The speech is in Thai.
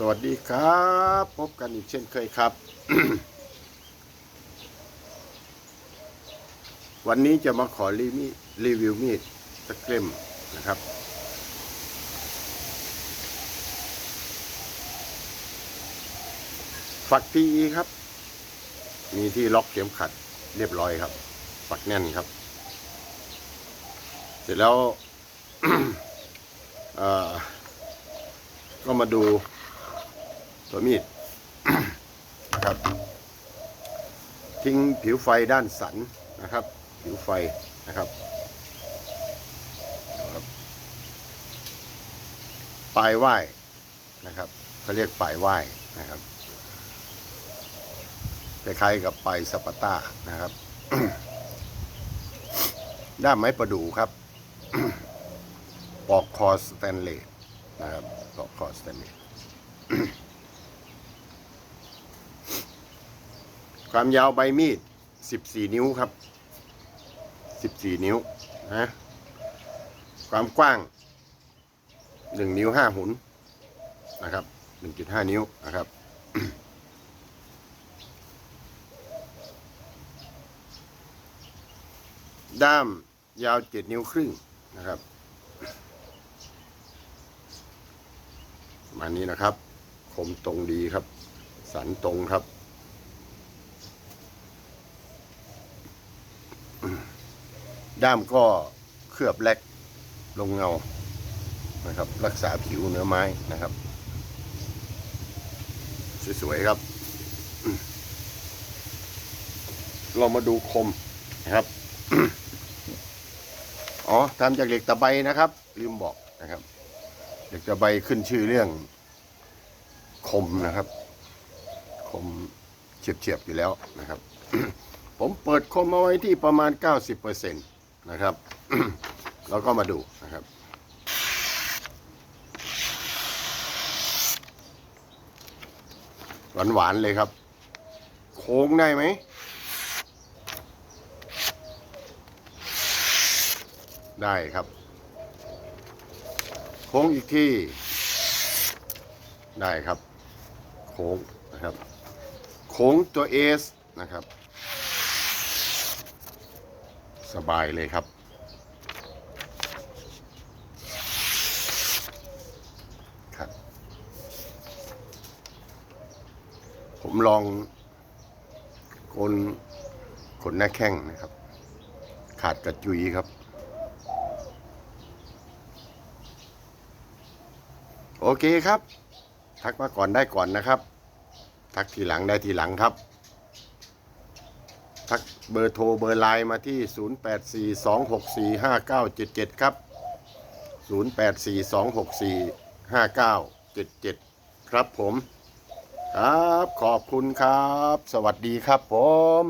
สวัสดีครับ พบกันอีกเช่นเคยครับ วันนี้จะมาขอรีมีรีวิวมีดตะเกล่มนะครับ ฝักพีครับ มีที่ล็อกเข็มขัดเรียบร้อยครับ ฝักแน่นครับ เสร็จแล้วก็มาดู ตัวมีดนะครับ ทิ้งผิวไฟด้านสันนะครับ ผิวไฟนะครับปลายว่ายนะครับเขาเรียกปลายว่ายนะครับคล้ายๆกับปลายสปาต้านะครับ ด้ามไม้ประดู่ครับปอกคอสแตนเลสนะครับปอกคอสแตนเลส ความยาวใบมีด14นิ้วครับ14นิ้วนะความกว้าง1นิ้ว5หุนนะครับ1.5นิ้วนะครับด้ามยาว7นิ้วครึ่งนะครับมานี้นะครับ คมตรงดีครับ สันตรงครับ ด้ามก็เคลือบแลกลงเงานะครับ รักษาผิวเนื้อไม้นะครับ สวยๆครับ เรามาดูคมนะครับ อ๋อทำจากเหล็กตะไบนะครับ ลืมบอกนะครับเหล็กตะไบขึ้นชื่อเรื่องคมนะครับ คมเฉียบๆอยู่แล้วนะครับ ผมเปิดคมเอาไว้ที่ประมาณ 90%นะครับ แล้วก็มาดูนะครับ หวานๆเลยครับ โค้งได้ไหมได้ครับ โค้งอีกที่ ได้ครับ โค้งนะครับ โค้งตัวเอสนะครับ สบายเลยครับ ครับ ผมลองโกนขนหน้าแข้งนะครับ ขาดกระจุยครับ โอเคครับ ทักมาก่อนได้ก่อนนะครับ ทักทีหลังได้ทีหลังครับ ทักเบอร์โทรเบอร์ไลน์มาที่ 0842645977 ครับ 0842645977 ครับผม ครับ ขอบคุณครับ สวัสดีครับผม